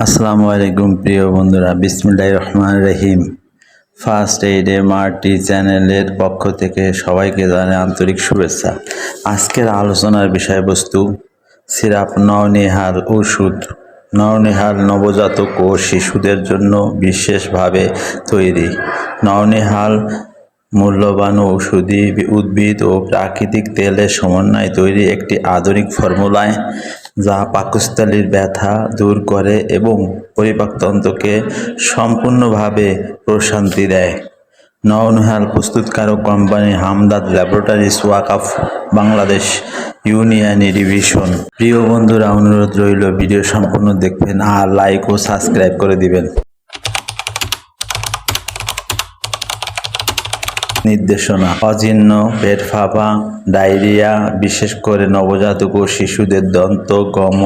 আসসালামু আলাইকুম, প্রিয় বন্ধুরা। বিসমুল্লাহ রহমান রহিম। ফার্স্ট এইডে মার্টি চ্যানেলের পক্ষ থেকে সবাইকে জানাই আন্তরিক শুভেচ্ছা। আজকের আলোচনার বিষয়বস্তু, সিরাপ নওনিহাল ওষুধ। নওনিহাল নবজাতক ও শিশুদের জন্য বিশেষভাবে তৈরি। নওনিহাল মূল্যবান ঔষধি উদ্ভিদ ও প্রাকৃতিক তেলের সমন্বয়ে তৈরি একটি আধুনিক ফর্মুলায় যা পাকস্থলীর ব্যথা দূর করে এবং পরিপাকতন্ত্রকে সম্পূর্ণভাবে প্রশান্তি দেয়। নওনহাল প্রস্তুতকারক কোম্পানি হামদাদ ল্যাবরেটরিজ ওয়াকাফ বাংলাদেশ ইউনিয়নে ডিভিশন। প্রিয় বন্ধুরা, অনুরোধ রইল, ভিডিও সম্পূর্ণ দেখবেন আর লাইক ও সাবস্ক্রাইব করে দিবেন। নির্দেশনা। অজীর্ণ, পেট ফাঁপা, ডায়রিয়া, বিশেষ করে নবজাতক ও শিশুদের দন্ত, গম,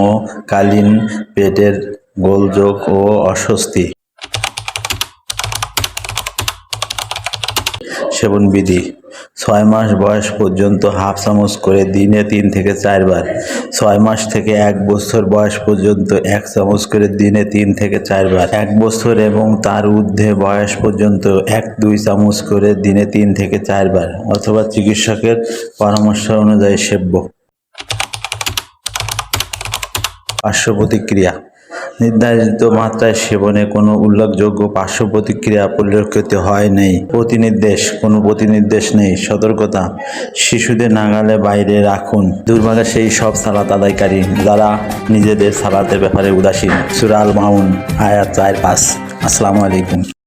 কালীন, পেটের গোলযোগ ও অস্বস্তি। সেবন বিধি। ছয় মাস বয়স পর্যন্ত হাফ চামচ করে দিনে তিন থেকে চারবার। ছয় মাস থেকে এক বছর বয়স পর্যন্ত এক চামচ করে দিনে তিন থেকে চারবার। এক বছর এবং তার ঊর্ধ্বে বয়স পর্যন্ত এক দুই চামচ করে দিনে তিন থেকে চারবার অথবা চিকিৎসকের পরামর্শ অনুযায়ী সেব্য। পার্শ্ব প্রতিক্রিয়া। নির্ধারিত মাত্রায় সেবনে কোনো উল্লেখযোগ্য পার্শ্ব প্রতিক্রিয়া পরিলক্ষিত হয় নেই। প্রতিনির্দেশ, কোনো প্রতিনির্দেশ নেই। সতর্কতা, শিশুদের নাগালে বাইরে রাখুন। দুর্ভাগ্যে সেই সব সালাত আদায়কারী যারা নিজেদের সালাতের ব্যাপারে উদাসীন। সুরাল মাউন আয়াত চার, পাঁচ। আসসালামু আলাইকুম।